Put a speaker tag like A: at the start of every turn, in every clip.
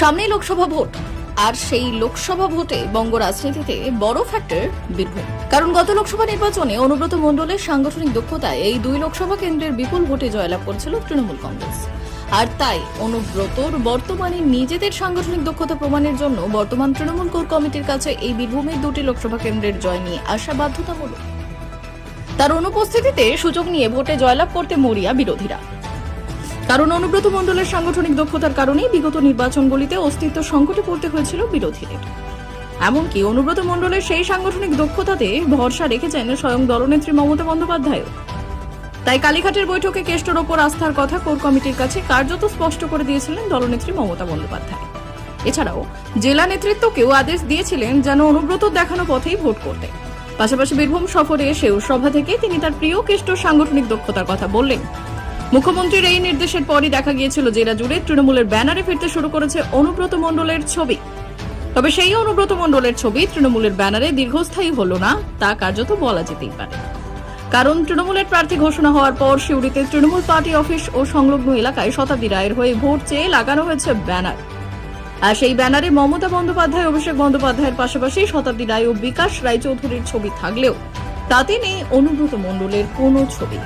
A: সামনেই লোকসভা ভোট, আর সেই লোকসভা ভোটে বঙ্গ রাজনীতিতে বড় ফ্যাক্টর বীরভূম কারণ গত লোকসভা নির্বাচনে অনুব্রত মণ্ডলের সাংগঠনিক দক্ষতায় এই দুই লোকসভা কেন্দ্রের বিপুল ভোটে জয়লাভ করেছিল তৃণমূল কংগ্রেস। আর তাই অনুব্রতর বর্তমানে নিজেদের সাংগঠনিক দক্ষতা প্রমাণের জন্য বর্তমান তৃণমূল কোর কমিটির কাছে এই বীরভূমের দুটি লোকসভা কেন্দ্রের জয় নিয়ে আসা বাধ্যতামূলক। তার অনুপস্থিতিতে সুযোগ নিয়ে ভোটে জয়লাভ করতে মরিয়া বিরোধীরা। কারণ অনুব্রত মণ্ডলের সাংগঠনিক দক্ষতার কারণেই বিগত নির্বাচনগুলিতে অস্তিত্ব সংকটে পড়তে হয়েছিল বিরোধীদের। এমনকি অনুব্রত মণ্ডলের সেই সাংগঠনিক দক্ষতাতে ভরসা রেখেছেন স্বয়ং দলনেত্রী মমতা বন্দ্যোপাধ্যায়ও। তাই কালীঘাটের বৈঠকে কেষ্টর ওপর আস্থার কথা কোর কমিটির কাছে কার্যত স্পষ্ট করে দিয়েছিলেন দলনেত্রী মমতা বন্দ্যোপাধ্যায়। এছাড়াও জেলা নেতৃত্বকেও আদেশ দিয়েছিলেন যেন অনুব্রত দেখানো পথেই ভোট করতে। পাশাপাশি বীরভূম সফরে এসেও সভা থেকে তিনি তার প্রিয় কেষ্টর সাংগঠনিক দক্ষতার কথা বললেন। মুখ্যমন্ত্রীর এই নির্দেশের পরই দেখা গিয়েছিল জেলা জুড়ে তৃণমূলের ব্যানারে ফিরতে শুরু করেছে অনুব্রত মণ্ডলের ছবি। তবে সেই অনুব্রত মণ্ডলের ছবি তৃণমূলের ব্যানারে দীর্ঘস্থায়ী হলো না, তা কার্যত বলা যেতেই পারে। কারণ তৃণমূলের প্রার্থী ঘোষণা হওয়ার পর শিউড়িতে তৃণমূল পার্টি অফিস ও সংলগ্ন এলাকায় শতাব্দী রায়ের হয়ে ভোট চেয়ে লাগানো হয়েছে ব্যানার। আর সেই ব্যানারে মমতা বন্দ্যোপাধ্যায়, অভিষেক বন্দ্যোপাধ্যায়ের পাশাপাশি শতাব্দী রায় ও বিকাশ রায়চৌধুরীর ছবি থাকলেও তাতে নেই অনুব্রত মণ্ডলের কোনো ছবি।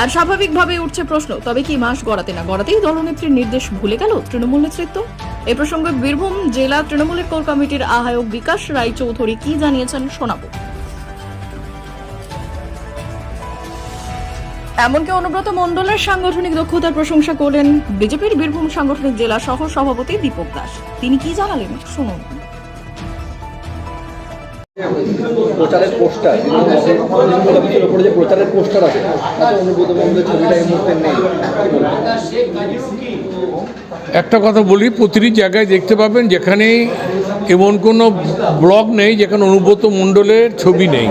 A: আর স্বাভাবিকভাবে উঠছে প্রশ্ন, তবে কি মাস গড়াতে না গড়াতেই দলনেত্রীর নির্দেশ ভুলে গেল তৃণমূল নেতৃত্ব? এ প্রসঙ্গে বীরভূম জেলা তৃণমূলের কোর কমিটির আহ্বায়ক বিকাশ রায়চৌধুরী কি জানিয়েছেন শোনাবো। এমনকি অনুব্রত মণ্ডলের সাংগঠনিক দক্ষতার প্রশংসা করলেন বিজেপির বীরভূম সাংগঠনিক জেলা সহ সভাপতি দীপক দাস। তিনি কি জানালেন? শুনুন।
B: প্রচারের পোস্টার। উপরে যে প্রচারের পোস্টার আছে, তাতে মন্দিরের ছবিটা এই মুহূর্তে নেই।
C: একটা কথা বলি, প্রতিটি জায়গায় দেখতে পাবেন যেখানেই এমন কোনো ব্লগ নেই যেখানে অনুব্রত মণ্ডলের ছবি নেই।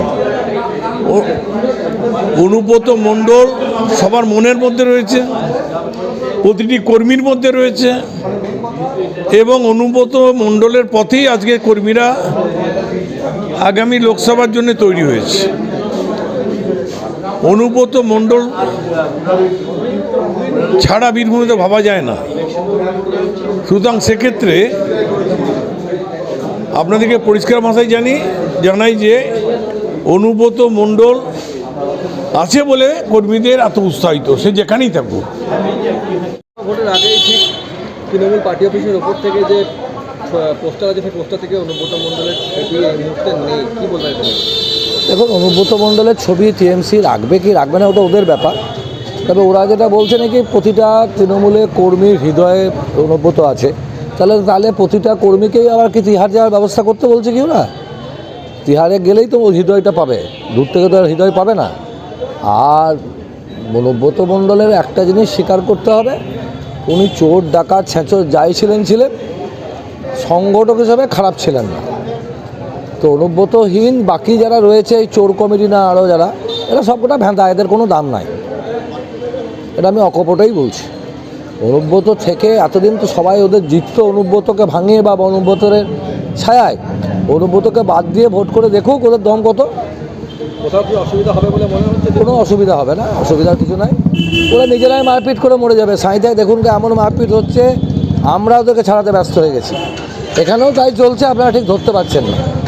C: অনুব্রত মণ্ডল সবার মনের মধ্যে রয়েছে, প্রতিটি কর্মীর মধ্যে রয়েছে, এবং অনুব্রত মণ্ডলের পথেই আজকে কর্মীরা আগামী লোকসভার জন্য তৈরি হয়েছে। অনুব্রত মণ্ডল ছাড়া বীরভূমিতে ভাবা যায় না। সুতরাং সেক্ষেত্রে আপনাদেরকে পরিষ্কার ভাষায় জানি, জানাই যে অনুব্রত মণ্ডল আছে বলে কর্মীদের এত উৎসাহিত সে যেখানেই থাকুক।
B: ভোটের আগেই ঠিক তৃণমূল পার্টি অফিসের ওপর থেকে যে পোস্টার আছে, সেই থেকে অনুব্রত মন্ডলের ছবি নেই। বলবেন
D: দেখুন, অনুব্রত মণ্ডলের ছবি টিএমসি রাখবে কি রাখবে না, ওটা ওদের ব্যাপার। তবে ওরা যেটা বলছে নাকি, প্রতিটা তৃণমূলের কর্মীর হৃদয়ে অনুব্রত আছে। তাহলে তাহলে প্রতিটা কর্মীকেই আবার কি তিহার যাওয়ার ব্যবস্থা করতে বলছে কি ওরা? তিহারে গেলেই তো হৃদয়টা পাবে। দূর থেকে তো হৃদয় পাবে না। আর অনুব্রত মণ্ডলের একটা জিনিস স্বীকার করতে হবে, উনি চোর, ডাকাত, ছেঁচর, যাই ছিলেন ছিলেন সংগঠক হিসাবে খারাপ ছিলেন না। তো অনুব্রতহীন বাকি যারা রয়েছে এই চোর কমিটি না আরও যারা এরা সবকটা ভেঁদা এদের কোনো দাম নাই। এটা আমি অকপটেই বলছি। অনুব্রত থেকে এতদিন তো সবাই ওদের জিতত অনুব্রতকে ভাঙিয়ে বা অনুব্রতের ছায়ায়। অনুব্রতকে বাদ দিয়ে ভোট করে দেখুক ওদের দম কত।
B: অসুবিধা হবে বলে মনে হচ্ছে?
D: কোনো অসুবিধা হবে না অসুবিধার কিছু নাই। ওরা নিজেরাই মারপিট করে মরে যাবে। সাঁইতায় দেখুন কি এমন মারপিট হচ্ছে। আমরা ওদেরকে ছাড়াতে ব্যস্ত হয়ে গেছি। এখানেও তাই চলছে আপনারা ঠিক ধরতে পারছেন না।